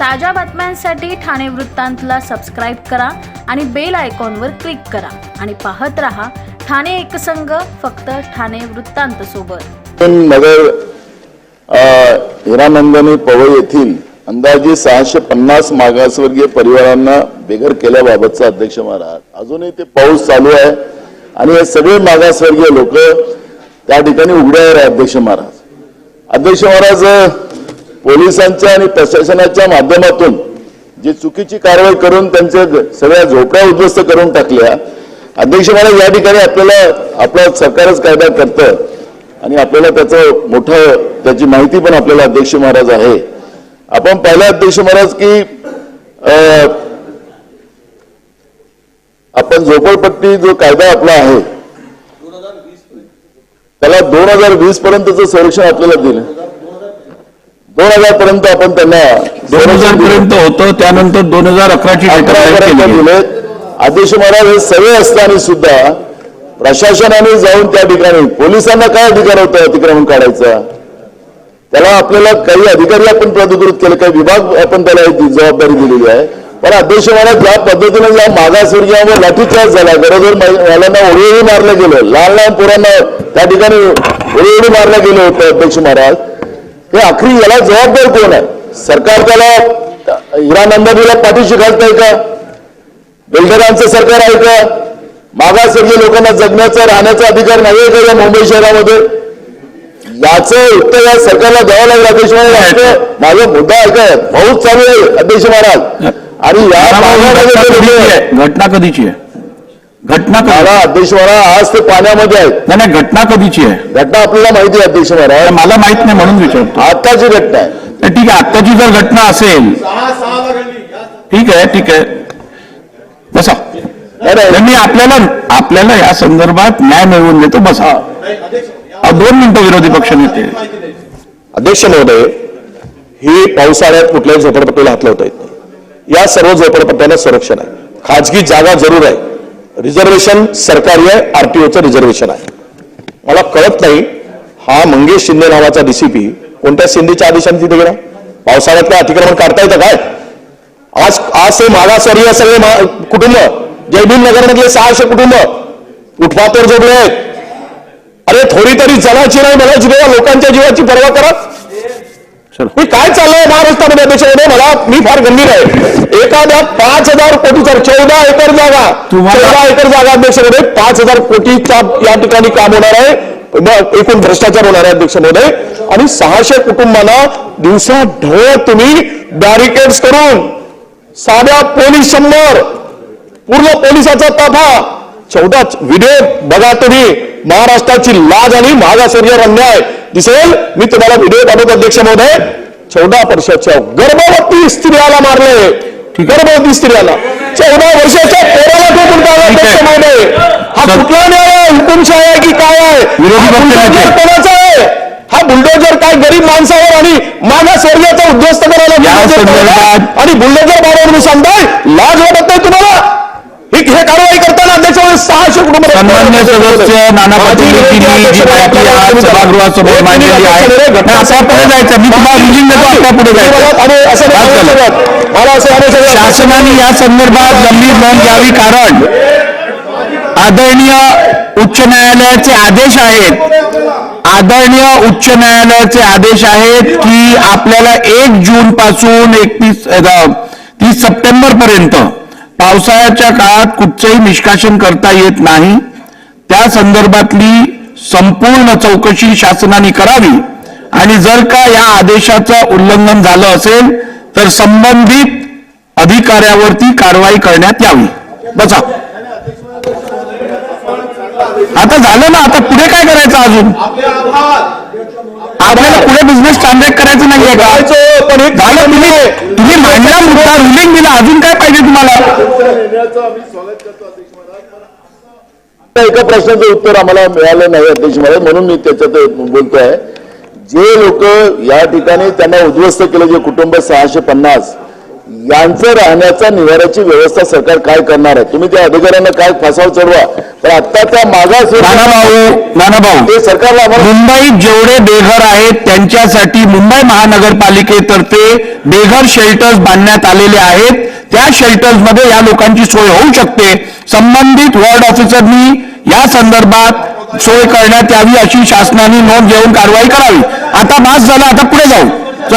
ताज्या बातम्यांसाठी ठाणे वृत्तांतला सबस्क्राईब करा आणि बेल आयकॉनवर क्लिक करा. आणि पाहत रहा ठाणे एकसंघ फक्त ठाणे वृत्तांत सोबत. नगर हिरानंदनी पवई येथील अंदाजे सहाशे पन्नास मागासवर्गीय परिवारांना बेघर केल्याबाबतचा अध्यक्ष महाराज. अजूनही ते पाऊस चालू आहे आणि हे सगळे मागासवर्गीय लोक त्या ठिकाणी उघड्यावर आहे अध्यक्ष महाराज. अध्यक्ष महाराज पोलिसांच्या आणि प्रशासनाच्या माध्यमातून जी चुकीची कारवाई करून त्यांच्या सगळ्या झोपड्या उद्ध्वस्त करून टाकल्या. अध्यक्ष महाराज या ठिकाणी आपल्याला आपला सरकारच कायदा करतं आणि आपल्याला त्याचं मोठं त्याची माहिती पण आपल्याला अध्यक्ष महाराज आहे. आपण पाहिलं अध्यक्ष महाराज की अं, आपण झोपडपट्टी जो कायदा आपला आहे त्याला दोन हजार वीस पर्यंतचं संरक्षण आपल्याला दिलं. दोन हजार पर्यंत आपण त्यांना दोन हजार पर्यंत होतं त्यानंतर दोन हजार अकराची अकरा पर्यंत केली. दिले. अध्यक्ष महाराज हे सगळे असताना सुद्धा प्रशासनाने जाऊन त्या ठिकाणी पोलिसांना काय अधिकार होता अतिक्रमण काढायचा? त्याला आपल्याला काही अधिकारी आपण प्राधिकृत केले काही विभाग आपण त्याला जबाबदारी दिलेली आहे. पण अध्यक्ष महाराज ज्या पद्धतीने या मागासवर्गीयांवर लाठीचार्ज झाला. गरोदर महिलांना ओळीओळी मारलं गेलं. लहान लहान पोरांना त्या ठिकाणी ओळीओळी मारलं गेलं होतं अध्यक्ष महाराज. हे आखरी याला जबाबदार कोण आहे? सरकार त्याला हिरानंदानीला पाठीशी घालतंय का? बेलदरांचं सरकार आहे का? मागासवर्गीय लोकांना जगण्याचा राहण्याचा अधिकार नाहीये का या मुंबई शहरामध्ये? याचं उत्तर या सरकारला द्यावं लागलं अध्यक्ष महाराज माझा मुद्दा ऐकाय पाऊस चालू आहे अध्यक्ष महाराज. आणि या घटना कधीची आहे? घटना मला अध्यक्ष महाराज आज ते पाण्यामध्ये आहेत. नाही नाही घटना कधीची आहे? घटना आपल्याला माहिती आहे अध्यक्ष महाराज. मला माहीत नाही म्हणून विचारतो. आताची घटना आहे. तर ठीक आहे आत्ताची जर घटना असेल ठीक आहे ठीक आहे. बसा. तर मी आपल्याला आपल्याला या संदर्भात न्याय मिळवून देतो. बसा. अहो, दोन मिनिटं विरोधी पक्ष नेते अध्यक्ष महोदय ही पावसाळ्यात कुठल्याही झोपडपट्टीला हात लावता येत नाही. या सर्व झोपडपट्ट्यांना संरक्षण आहे. खाजगी जागा जरूर आहे. रिझर्वेशन सरकारी आहे आरटीओचं रिझर्वेशन आहे. मला कळत नाही हा मंगेश शिंदे नावाचा डीसीपी कोणत्या शिंदेच्या आदेशाने तिथे गेला? पावसाळ्यात काय अतिक्रमण काढता येतं काय? आज आज ते मागासवर्गीय सगळे मा- कुटुंब जयभीम नगरमधले सहाशे कुटुंब फुटपाथवर जोडले आहेत. अरे थोडी तरी जनाची नाही मनाची लोकांच्या जीवाची पर्वा करा. हे काय चाललंय? महाराष्ट्रामध्ये अध्यक्षमध्ये मला मी फार गंभीर आहे. एखाद्या पाच हजार कोटीचा चौदा एकर जागा चौदा एकर जागा अध्यक्षमध्ये पाच हजार कोटीचा या ठिकाणी काम होणार आहे. एकूण भ्रष्टाचार होणार आहे अध्यक्ष महोदय आणि सहाशे कुटुंबांना दिवसा ढवळ तुम्ही बॅरिकेड्स करून साध्या पोलीस शंभर पूर्ण पोलिसाचा ताफा चौदा व्हिडिओ बघा तुम्ही. महाराष्ट्राची लाज आणि मागासवर्गीय अन्याय. दिसेल. मी तुम्हाला व्हिडिओ पाठवतो अध्यक्ष महोदय. चौदा वर्षाच्या गर्भवती स्त्रियाला मारले. गर्भवती स्त्रियाला. चौदा वर्षाच्या पोराला ठोकून टाकलं अध्यक्ष महोदय हा कुठला न्याय आहे? हुकुमशाही आहे की काय आहे? विरोधी हा. कोणाचा आहे? हा बुलडोजर काय गरीब माणसावर आणि मागासवर्गीयाचा उद्ध्वस्त करायला आणि बुलडोजर बाबा तुम्ही सांगताय लाज वाटत नाही तुम्हाला? ही हे कारवाई करताना अध्यक्ष सन्मान्य सदस्य नाना पाटील यांनी जी माहिती आज सभागृहासमोर मांडलेली आहे. आता पुढे जायचं. मी तुम्हाला रुलिंग देतो आता पुढे. शासनाने या संदर्भात गंभीर नोंद घ्यावी कारण आदरणीय उच्च न्यायालयाचे आदेश आहेत. आदरणीय उच्च न्यायालयाचे आदेश आहेत की आपल्याला एक जून पासून एकतीस तीस सप्टेंबर पर्यंत पावसाळ्याच्या काळात कुठचंही निष्कासन करता येत नाही. त्या संदर्भातली संपूर्ण चौकशी शासनाने करावी. आणि जर का या आदेशाचं उल्लंघन झालं असेल तर संबंधित अधिकाऱ्यावरती कारवाई करण्यात यावी. बसा. आता झालं ना आता पुढे काय करायचं अजून? आपल्याला पुढे बिझनेस ट्रान्झॅक्ट करायचं नाहीये का? जायचं, पण एक झालं तुम्ही तुम्ही मांडला मुद्दा रुलिंग दिला अजून काय पाहिजे तुम्हाला? एका प्रश्नाचं उत्तर आम्हाला मिळालं नाही अध्यक्ष महाराज म्हणून मी त्याच्यात बोलतोय. जे लोक या ठिकाणी त्यांना उद्ध्वस्त केलं जे कुटुंब सहाशे पन्नास यांचं राहण्याचा निवाऱ्याची व्यवस्था सरकार काय करणार आहे? तुम्ही त्या अधिकाऱ्यांना काय फासावर चढवा? पण आत्ताचा मागास नाना भाऊ नाना भाऊ ते सरकारला आम्हाला मुंबईत जेवढे बेघर आहेत त्यांच्यासाठी मुंबई महानगरपालिकेतर्फे बेघर शेल्टर्स बांधण्यात आलेले आहेत. त्या शेल्टर्समध्ये या लोकांची सोय होऊ शकते. संबंधित वॉर्ड ऑफिसरनी या संदर्भात सोय करण्यात यावी अशी शासनाने नोंद घेऊन कारवाई करावी. आता मास झाला आता पुढे जाऊ.